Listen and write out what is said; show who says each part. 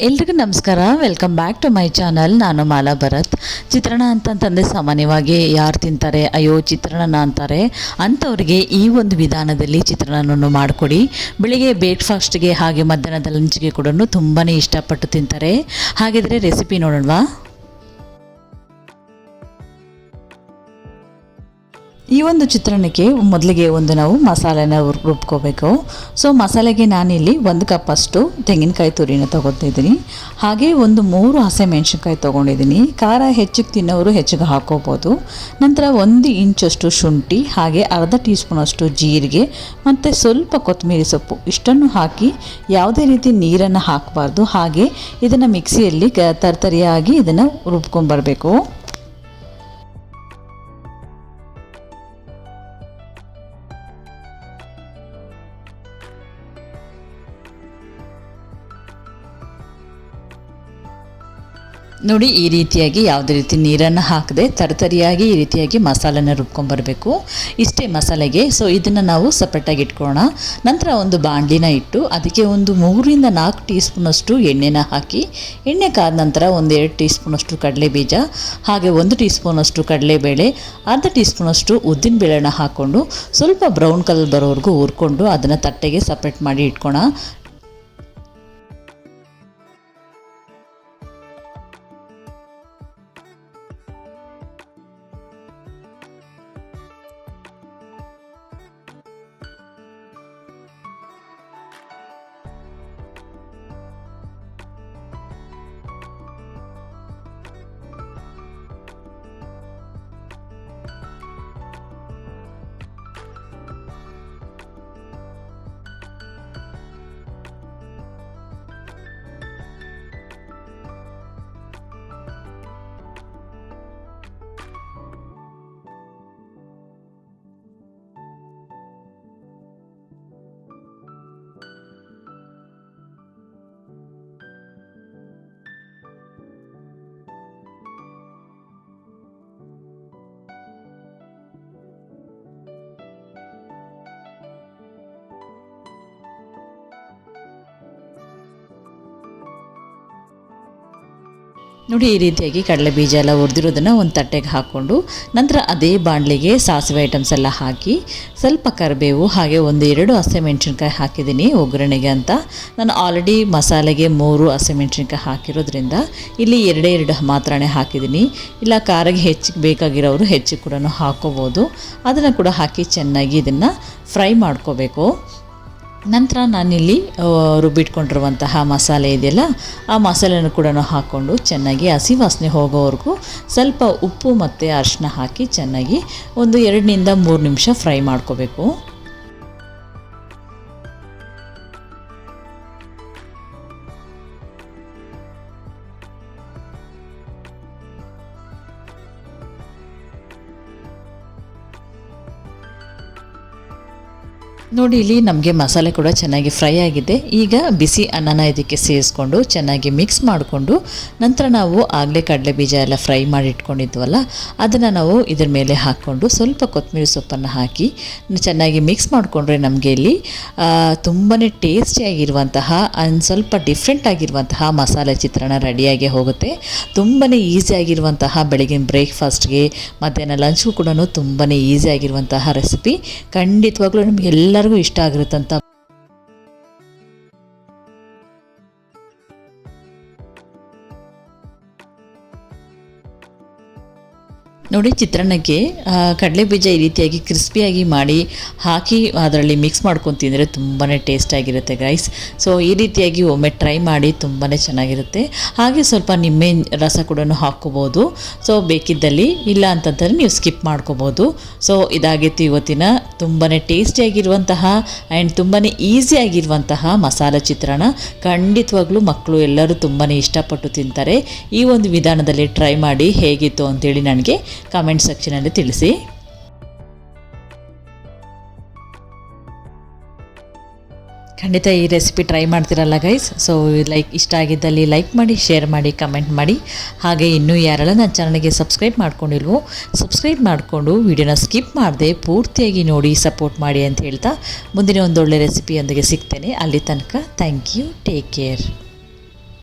Speaker 1: ಎಲ್ರಿಗೂ ನಮಸ್ಕಾರ. Welcome back to my channel ನಾನು ಮಾಲಾ ಭರತ್. ಚಿತ್ರಾನ್ನ ಅಂತಂತಂದರೆ ಸಾಮಾನ್ಯವಾಗಿ ಯಾರು ತಿಂತಾರೆ? ಅಯ್ಯೋ ಚಿತ್ರಾನ್ನ ಅಂತಾರೆ. ಅಂಥವ್ರಿಗೆ ಈ ಒಂದು ವಿಧಾನದಲ್ಲಿ ಚಿತ್ರಾನ್ನವನ್ನು ಮಾಡಿಕೊಡಿ. ಬೆಳಿಗ್ಗೆ ಬ್ರೇಕ್ಫಾಸ್ಟ್ಗೆ ಹಾಗೆ ಮಧ್ಯಾಹ್ನದ ಲಂಚ್ಗೆ ಕೂಡ ತುಂಬಾ ಇಷ್ಟಪಟ್ಟು ತಿಂತಾರೆ. ಹಾಗಿದ್ರೆ ರೆಸಿಪಿ ನೋಡೋಣವಾ? ಈ ಒಂದು ಚಿತ್ರಣಕ್ಕೆ ಮೊದಲಿಗೆ ಒಂದು ನಾವು ಮಸಾಲೆನ ರುಬ್ಕೋಬೇಕು. ಸೊ ಮಸಾಲೆಗೆ ನಾನಿಲ್ಲಿ ಒಂದು ಕಪ್ ಅಷ್ಟು ತೆಂಗಿನಕಾಯಿ ತುರಿನ ತೊಗೊತಿದ್ದೀನಿ ಹಾಗೆ ಒಂದು ಮೂರು ಹಸಿಮೆಣ್ಸಿನ್ಕಾಯಿ ತೊಗೊಂಡಿದ್ದೀನಿ. ಖಾರ ಹೆಚ್ಚಿಗೆ ತಿನ್ನೋರು ಹೆಚ್ಚಿಗೆ ಹಾಕೋಬೋದು. ನಂತರ ಒಂದು ಇಂಚಷ್ಟು ಶುಂಠಿ, ಹಾಗೆ ಅರ್ಧ ಟೀ ಸ್ಪೂನಷ್ಟು ಜೀರಿಗೆ, ಮತ್ತು ಸ್ವಲ್ಪ ಕೊತ್ತಂಬರಿ ಸೊಪ್ಪು ಇಷ್ಟನ್ನು ಹಾಕಿ ಯಾವುದೇ ರೀತಿ ನೀರನ್ನು ಹಾಕಬಾರ್ದು. ಹಾಗೆ ಇದನ್ನು ಮಿಕ್ಸಿಯಲ್ಲಿ ತರ್ತರಿಯಾಗಿ ಇದನ್ನು ರುಬ್ಕೊಂಬರಬೇಕು. ನೋಡಿ, ಈ ರೀತಿಯಾಗಿ ಯಾವುದೇ ರೀತಿ ನೀರನ್ನು ಹಾಕದೆ ತರತರಿಯಾಗಿ ಈ ರೀತಿಯಾಗಿ ಮಸಾಲೆನ ರುಬ್ಕೊಂಬರಬೇಕು. ಇಷ್ಟೇ ಮಸಾಲೆಗೆ. ಸೊ ಇದನ್ನು ನಾವು ಸಪ್ರೇಟಾಗಿ ಇಟ್ಕೊಳ್ಳೋಣ. ನಂತರ ಒಂದು ಬಾಣಲಿನ ಇಟ್ಟು ಅದಕ್ಕೆ ಒಂದು ಮೂರರಿಂದ ನಾಲ್ಕು ಟೀ ಸ್ಪೂನಷ್ಟು ಎಣ್ಣೆನ ಹಾಕಿ, ಎಣ್ಣೆ ಕಾದ ನಂತರ ಒಂದು ಎರಡು ಟೀ ಸ್ಪೂನಷ್ಟು ಕಡಲೆ ಬೀಜ ಹಾಗೆ ಒಂದು ಟೀ ಸ್ಪೂನಷ್ಟು ಕಡಲೆಬೇಳೆ, ಅರ್ಧ ಟೀ ಸ್ಪೂನಷ್ಟು ಉದ್ದಿನ ಬೇಳೆನ ಹಾಕ್ಕೊಂಡು, ಸ್ವಲ್ಪ ಬ್ರೌನ್ ಕಲರ್ ಬರೋವರೆಗೂ ಹುರ್ಕೊಂಡು ಅದನ್ನು ತಟ್ಟೆಗೆ ಸಪ್ರೇಟ್ ಮಾಡಿ ಇಟ್ಕೋಣ ನೋಡಿ, ಈ ರೀತಿಯಾಗಿ ಕಡಲೆ ಬೀಜ ಎಲ್ಲ ಹುರಿದಿರೋದನ್ನು ಒಂದು ತಟ್ಟೆಗೆ ಹಾಕ್ಕೊಂಡು ನಂತರ ಅದೇ ಬಾಣಲಿಗೆ ಸಾಸಿವೆ ಐಟಮ್ಸ್ ಎಲ್ಲ ಹಾಕಿ ಸ್ವಲ್ಪ ಕರಿಬೇವು, ಹಾಗೆ ಒಂದು ಎರಡು ಹಸಿಮೆಣ್ಸಿನ್ಕಾಯಿ ಹಾಕಿದ್ದೀನಿ ಒಗ್ಗರಣೆಗೆ ಅಂತ. ನಾನು ಆಲ್ರೆಡಿ ಮಸಾಲೆಗೆ ಮೂರು ಹಸಿಮೆಣ್ಸಿನ್ಕಾಯಿ ಹಾಕಿರೋದ್ರಿಂದ ಇಲ್ಲಿ ಎರಡೇ ಎರಡು ಮಾತ್ರನೇ ಹಾಕಿದ್ದೀನಿ. ಇಲ್ಲ ಖಾರಗೆ ಹೆಚ್ಚಿಗೆ ಬೇಕಾಗಿರೋರು ಹೆಚ್ಚಿಗೆ ಕೂಡ ಹಾಕ್ಕೋಬೋದು ಅದನ್ನು ಕೂಡ ಹಾಕಿ ಚೆನ್ನಾಗಿ ಇದನ್ನು ಫ್ರೈ ಮಾಡ್ಕೋಬೇಕು. ನಂತರ ನಾನಿಲ್ಲಿ ರುಬ್ಬಿಟ್ಕೊಂಡಿರುವಂತಹ ಮಸಾಲೆ ಇದೆಯಲ್ಲ, ಆ ಮಸಾಲೆನೂ ಕೂಡ ಹಾಕ್ಕೊಂಡು ಚೆನ್ನಾಗಿ ಹಸಿ ವಾಸನೆ ಹೋಗೋವರೆಗೂ ಸ್ವಲ್ಪ ಉಪ್ಪು ಮತ್ತು ಅರಿಶಿನ ಹಾಕಿ ಚೆನ್ನಾಗಿ ಒಂದು ಎರಡರಿಂದ ಮೂರು ನಿಮಿಷ ಫ್ರೈ ಮಾಡ್ಕೋಬೇಕು. ನೋಡಿ, ಇಲ್ಲಿ ನಮಗೆ ಮಸಾಲೆ ಕೂಡ ಚೆನ್ನಾಗಿ ಫ್ರೈ ಆಗಿದೆ. ಈಗ ಬಿಸಿ ಅನ್ನನ ಇದಕ್ಕೆ ಸೇರಿಸ್ಕೊಂಡು ಚೆನ್ನಾಗಿ ಮಿಕ್ಸ್ ಮಾಡಿಕೊಂಡು ನಂತರ ನಾವು ಆಗಲೇ ಕಡಲೆ ಬೀಜ ಎಲ್ಲ ಫ್ರೈ ಮಾಡಿ ಇಟ್ಕೊಂಡಿದ್ವಲ್ಲ, ಅದನ್ನು ನಾವು ಇದರ ಮೇಲೆ ಹಾಕ್ಕೊಂಡು ಸ್ವಲ್ಪ ಕೊತ್ತಂಬರಿ ಸೊಪ್ಪನ್ನು ಹಾಕಿ ಚೆನ್ನಾಗಿ ಮಿಕ್ಸ್ ಮಾಡಿಕೊಂಡ್ರೆ ನಮಗೆ ಇಲ್ಲಿ ತುಂಬಾ ಟೇಸ್ಟಿಯಾಗಿರುವಂತಹ ಒಂದು ಸ್ವಲ್ಪ ಡಿಫ್ರೆಂಟ್ ಆಗಿರುವಂತಹ ಮಸಾಲೆ ಚಿತ್ರಾನ್ನ ರೆಡಿಯಾಗಿ ಹೋಗುತ್ತೆ. ತುಂಬಾ ಈಸಿಯಾಗಿರುವಂತಹ ಬೆಳಗಿನ ಬ್ರೇಕ್ಫಾಸ್ಟ್ಗೆ ಮಧ್ಯಾಹ್ನ ಲಂಚ್ಗೂ ಕೂಡ ತುಂಬಾ ಈಸಿಯಾಗಿರುವಂತಹ ರೆಸಿಪಿ ಖಂಡಿತವಾಗ್ಲೂ ನಮಗೆ ಎಲ್ಲರಿಗೂ ಇಷ್ಟ ಆಗಿರುತ್ತಂತ ನೋಡಿ ಚಿತ್ರಾನ್ನಕ್ಕೆ ಆ, ಕಡಲೆ ಬೀಜ ಈ ರೀತಿಯಾಗಿ ಕ್ರಿಸ್ಪಿಯಾಗಿ ಮಾಡಿ ಹಾಕಿ ಅದರಲ್ಲಿ ಮಿಕ್ಸ್ ಮಾಡ್ಕೊಂಡು ತಿಂದರೆ ತುಂಬಾ ಟೇಸ್ಟಾಗಿರುತ್ತೆ ಗೈಸ್ ಸೊ ಈ ರೀತಿಯಾಗಿ ಒಮ್ಮೆ ಟ್ರೈ ಮಾಡಿ ತುಂಬಾ ಚೆನ್ನಾಗಿರುತ್ತೆ. ಹಾಗೆ ಸ್ವಲ್ಪ ನಿಂಬೆ ರಸ ಕೂಡ ಹಾಕ್ಕೋಬೋದು. ಸೊ ಬೇಕಿದ್ದಲ್ಲಿ ಇಲ್ಲ ಅಂತಂದರೆ ನೀವು ಸ್ಕಿಪ್ ಮಾಡ್ಕೋಬೋದು. ಸೊ ಇದಾಗಿತ್ತು ಇವತ್ತಿನ ತುಂಬಾ ಟೇಸ್ಟಿಯಾಗಿರುವಂತಹ ಆ್ಯಂಡ್ ತುಂಬಾ ಈಸಿಯಾಗಿರುವಂತಹ ಮಸಾಲೆ ಚಿತ್ರಾನ್ನ. ಖಂಡಿತವಾಗ್ಲೂ ಮಕ್ಕಳು ಎಲ್ಲರೂ ತುಂಬಾ ಇಷ್ಟಪಟ್ಟು ತಿಂತಾರೆ. ಈ ಒಂದು ವಿಧಾನದಲ್ಲಿ ಟ್ರೈ ಮಾಡಿ ಹೇಗಿತ್ತು ಅಂತೇಳಿ ನನಗೆ ಕಮೆಂಟ್ ಸೆಕ್ಷನಲ್ಲಿ ತಿಳಿಸಿ. ಖಂಡಿತ ಈ ರೆಸಿಪಿ ಟ್ರೈ ಮಾಡ್ತಿರಲ್ಲ ಗೈಸ್ ಸೊ ಲೈಕ್ ಇಷ್ಟ ಆಗಿದ್ದಲ್ಲಿ ಲೈಕ್ ಮಾಡಿ ಶೇರ್ ಮಾಡಿ ಕಮೆಂಟ್ ಮಾಡಿ. ಹಾಗೆ ಇನ್ನೂ ಯಾರೆಲ್ಲ ನನ್ನ ಚಾನಲ್ಗೆ ಸಬ್ಸ್ಕ್ರೈಬ್ ಮಾಡ್ಕೊಂಡಿಲ್ವೋ ಸಬ್ಸ್ಕ್ರೈಬ್ ಮಾಡಿಕೊಂಡು ವಿಡಿಯೋನ ಸ್ಕಿಪ್ ಮಾಡದೆ ಪೂರ್ತಿಯಾಗಿ ನೋಡಿ ಸಪೋರ್ಟ್ ಮಾಡಿ ಅಂತ ಹೇಳ್ತಾ ಮುಂದಿನ ಒಂದೊಳ್ಳೆ ರೆಸಿಪಿಯೊಂದಿಗೆ ಸಿಗ್ತೇನೆ. ಅಲ್ಲಿ ತನಕ ಥ್ಯಾಂಕ್ ಯು ಟೇಕ್ ಕೇರ್